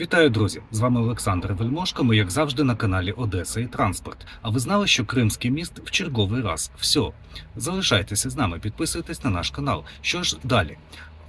Вітаю, друзі! З вами Олександр Вельмошко. Ми, як завжди, на каналі Одеса і Транспорт. А ви знали, що Кримський міст в черговий раз все. Залишайтеся з нами, підписуйтесь на наш канал. Що ж далі?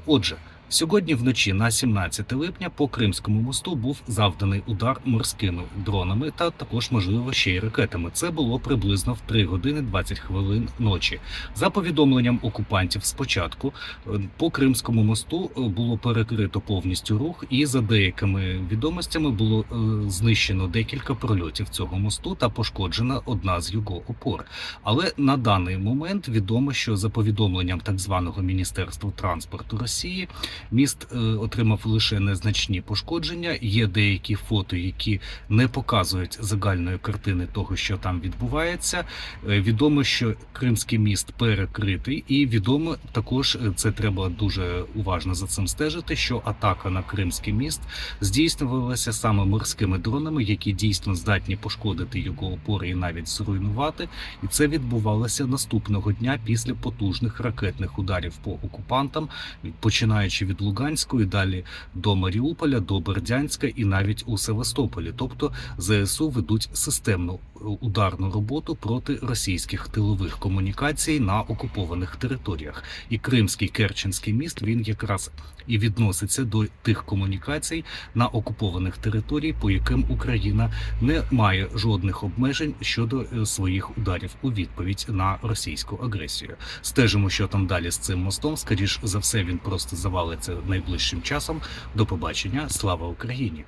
Отже, сьогодні вночі на 17 липня по Кримському мосту був завданий удар морськими дронами та також, можливо, ще й ракетами. Це було приблизно в 3 години 20 хвилин ночі. За повідомленням окупантів, спочатку е, по Кримському мосту е, було перекрито повністю рух, і за деякими відомостями було е, знищено декілька прольотів цього мосту та пошкоджена одна з його опор. Але на даний момент відомо, що за повідомленням так званого Міністерства транспорту Росії міст е, отримав лише незначні пошкодження. Є деякі фото, які не показують загальної картини того, що там відбувається. Е, Відомо, що Кримський міст перекритий, і відомо також е, це треба дуже уважно за цим стежити. Що атака на Кримський міст здійснювалася саме морськими дронами, які дійсно здатні пошкодити його опори і навіть зруйнувати. І це відбувалося наступного дня після потужних ракетних ударів по окупантам, починаючи від Луганської, далі до Маріуполя, до Бердянська і навіть у Севастополі. Тобто ЗСУ ведуть системну е, ударну роботу проти російських тилових комунікацій на окупованих територіях. І Кримський Керченський міст він якраз і відноситься до тих комунікацій на окупованих територій, по яким Україна не має жодних обмежень щодо е, своїх ударів у відповідь на російську агресію. Стежимо, що там далі з цим мостом. Скоріш за все, він просто завалиться найближчим часом. До побачення. Слава Україні!